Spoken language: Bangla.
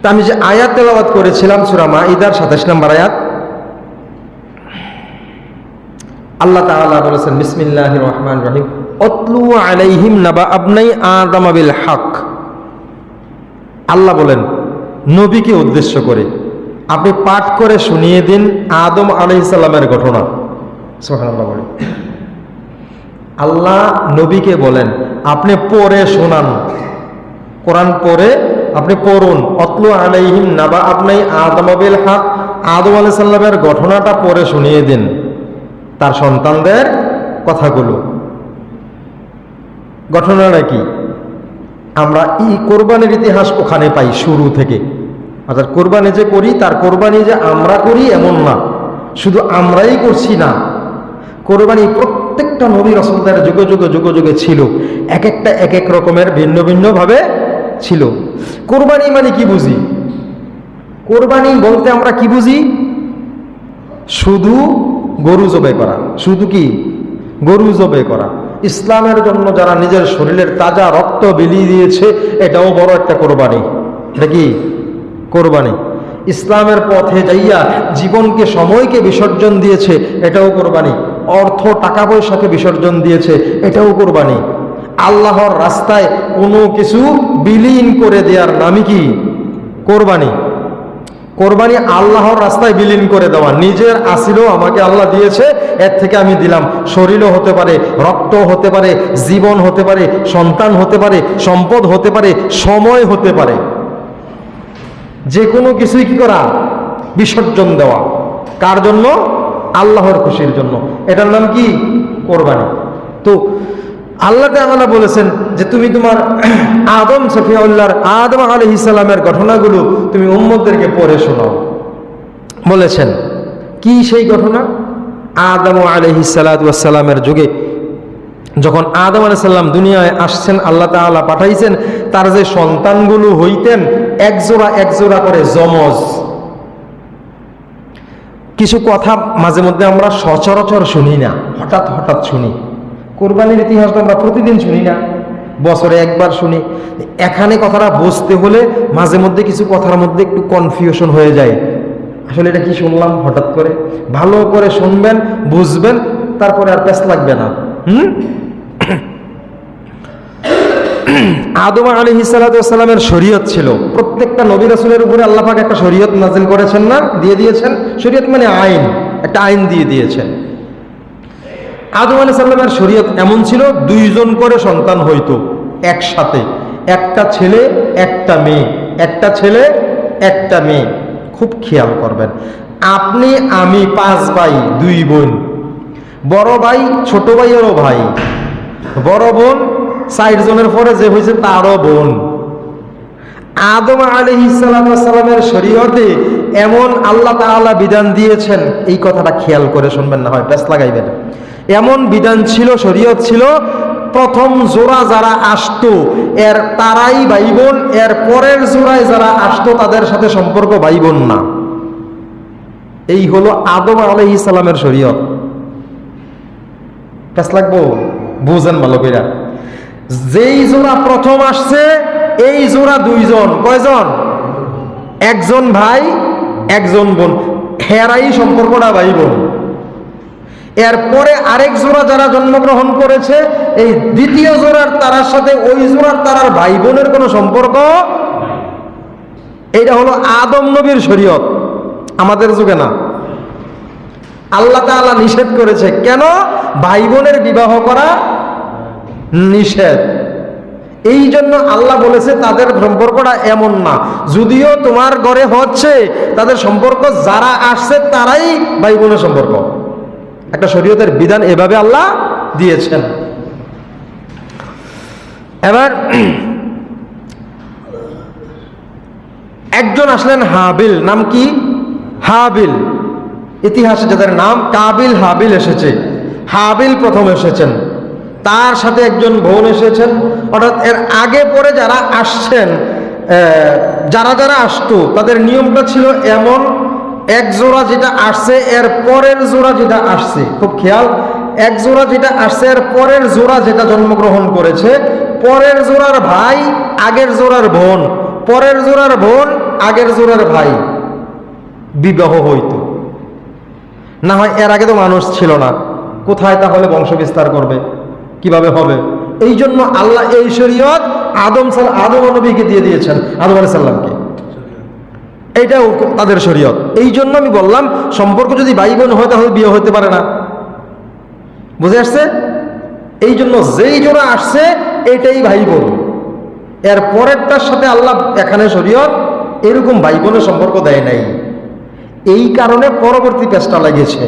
তা আমি যে আয়াত তেলাওয়াত করেছিলাম সুরামা মাইদার সাতাশ নম্বর আয়াত, আল্লাহ তাআলা বলেছেন বিসমিল্লাহ রহমান রহিম। অতলু আলাইহিম নাবা আবনাই আদম বিল হক। আল্লাহ বলেন, নবীকে উদ্দেশ্য করে আপনি পাঠ করে শুনিয়ে দিন আদম আলাইসাল্লামের ঘটনা। আল্লাহ নবীকে বলেন, আপনি পড়ে শোনান। কোরআন পড়ে আপনি পড়ুন, অতলু আলাইহিম নাবা, আপনি আদম বিল হক, আদম আলাইসাল্লামের ঘটনাটা পড়ে শুনিয়ে দিন, তার সন্তানদের কথাগুলো। ঘটনাটা কি? আমরা এই কোরবানির ইতিহাস ওখানে পাই শুরু থেকে। অর্থাৎ কোরবানি যে করি, তার কোরবানি যে আমরা করি এমন না। শুধু আমরাই করছি না। কোরবানি প্রত্যেকটা নবী রসলদের যুগে যুগে যুগে যুগে ছিল। এক একটা এক এক রকমের ভিন্ন ভিন্নভাবে ছিল। কোরবানি মানে কি বুঝি? কোরবানি বলতে আমরা কি বুঝি? শুধু গরু জবে করা। শুধু কি? গরু জবে করা। ইসলামের জন্য যারা নিজের শরীরের তাজা রক্ত বিলিয়ে দিয়েছে, এটাও বড় একটা কোরবানি। এটা কি? কোরবানি। ইসলামের পথে যাইয়া জীবনকে, সময়কে বিসর্জন দিয়েছে, এটাও কোরবানি। অর্থ টাকা পয়সাকে বিসর্জন দিয়েছে, এটাও কোরবানি। আল্লাহর রাস্তায় কোনো কিছু বিলীন করে দেওয়ার নামই কি? কোরবানি। কোরবানি আল্লাহর রাস্তায় বিলীন করে দেওয়া। নিজের আসিলও আমাকে আল্লাহ দিয়েছে, এর থেকে আমি দিলাম। শরীরও হতে পারে রক্ত হতে পারে, জীবন হতে পারে, সন্তান হতে পারে, সম্পদ হতে পারে, সময় হতে পারে। যে কোনো কিছুই কি করা? বিসর্জন দেওয়া। কার জন্য? আল্লাহর খুশির জন্য। এটার নাম কি? কোরবানি। তো আল্লাহ তাআলা বলেছেন যে তুমি তোমার আদম সফিয়াউল্লাহর আদম আলহ ইসলামের ঘটনাগুলো তুমি উম্মদদেরকে পড়ে শোনাও। বলেছেন, কি সেই ঘটনা? আদম আলহি সালামের যুগে যখন আদম আলাইসাল্লাম দুনিয়ায় আসছেন, আল্লাহ তাআলা পাঠাইছেন, তার যে সন্তানগুলো হইতেন, একজোড়া একজোড়া করে জমজ কিছু কথা মাঝে মধ্যে আমরা সচরাচর শুনি না, হঠাৎ হঠাৎ শুনি। কোরবানির ইতিহাস তো আমরা প্রতিদিন শুনি না। বছরে একবার শুনি। এখানে কথাটা বুঝতে হলে মাঝে মধ্যে কিছু কথার মধ্যে একটু কনফিউশন হয়ে যায়। আসলে এটা কি শুনলাম হঠাৎ করে? ভালো করে শুনবেন, বুঝবেন, তারপরে আর প্যাস লাগবে না। হুম? আদম আলী হিসালামের শরীয়ত ছিল। প্রত্যেকটা নবী রাসুলের উপরে আল্লাপাক একটা শরীয়ত নাজিল করেছেন না? দিয়ে দিয়েছেন। শরীয়ত মানে আইন। একটা আইন দিয়ে দিয়েছেন। আদম আলী সাল্লামের শরীয়ত এমন ছিল, দুইজন করে সন্তান হইতো একসাথে। একটা ছেলে, একটা মেয়ে। একটা ছেলে, একটা মেয়ে। খুব খেয়াল করবেন। আপনি, আমি, পাঁচ ভাই, দুই বোন। বড় ভাই, ছোট ভাইয়েরও ভাই। বড় বোন জনের পরে যে হয়েছে তারও বোন। আদম আলী সালামের শরীয়তে এমন আল্লাহ তাআলা বিধান দিয়েছেন। এই কথাটা খেয়াল করে শুনবেন না হয় ব্যাস লাগাইবেন। এমন বিধান ছিল, শরীয়ত ছিল, প্রথম জোড়া যারা আসতো, এর তারাই ভাই বোন এর পরের জোড়ায় যারা আসতো, তাদের সাথে সম্পর্ক ভাই বোন না। এই হলো আদম আলহি সালামের শরীয়ত। লাগবো? বুঝেন ভালো কইরা। যেই জোড়া প্রথম আসছে, এই জোড়া দুইজন, কয়জন? একজন ভাই, একজন বোন। হেরাই সম্পর্কটা ভাই বোন এরপরে আরেক জোড়া যারা জন্মগ্রহণ করেছে, এই দ্বিতীয় জোড়ার তারার সাথে ওই জোড়ার তারার ভাই বোনের কোনো সম্পর্ক এইটা হলো আদম নবীর শরীয়ত। আমাদের যুগে না। আল্লাহ তাআলা নিষেধ করেছে। কেন? ভাই বোনের বিবাহ করা নিষেধ। এই জন্য আল্লাহ বলেছে, তাদের সম্পর্কটা এমন না। যদিও তোমার ঘরে হচ্ছে, তাদের সম্পর্ক যারা আসছে, তারাই ভাই বোনের সম্পর্ক। একটা শরীয়তের বিধান এভাবে আল্লাহ দিয়েছেন। এবার, একজন আসলেন হাবিল, নাম কি? হাবিল। ইতিহাসে যাদের নাম কাবিল হাবিল এসেছে, হাবিল প্রথম এসেছেন। তার সাথে একজন বোন এসেছেন। অর্থাৎ এর আগে পরে যারা আসছেন যারা যারা আসতো, তাদের নিয়মটা ছিল এমন এক জোড়া যেটা আসছে, এর পরের জোড়া যেটা আসছে, খুব খেয়াল, এক জোড়া যেটা আসছে, এর পরের জোড়া যেটা জন্মগ্রহণ করেছে, পরের জোড়ার ভাই, আগের জোড়ার বোন, পরের জোড়ার বোন, আগের জোড়ার ভাই। বিবাহ হইতো। না হয় এর আগে তো মানুষ ছিল না। কোথায় তাহলে বংশ বিস্তার করবে? কীভাবে হবে? এই জন্য আল্লাহ এই শরীয়ত আদম সাল আদম নবীকে দিয়ে দিয়েছেন, আদম আলাইহিস এইটাও তাদের শরীয়ত। এই জন্য আমি বললাম, সম্পর্ক যদি ভাই বোন হয় তাহলে বিয়ে হতে পারে না। বুঝে আসছে? এই জন্য যেই জোড়া আসছে, এটাই ভাই বোন এর পরেরটার সাথে আল্লাহ এখানে শরীয়ত, এরকম ভাই বোনের সম্পর্ক দেয় নাই। এই কারণে পরবর্তী পেজটা লাগিয়েছে।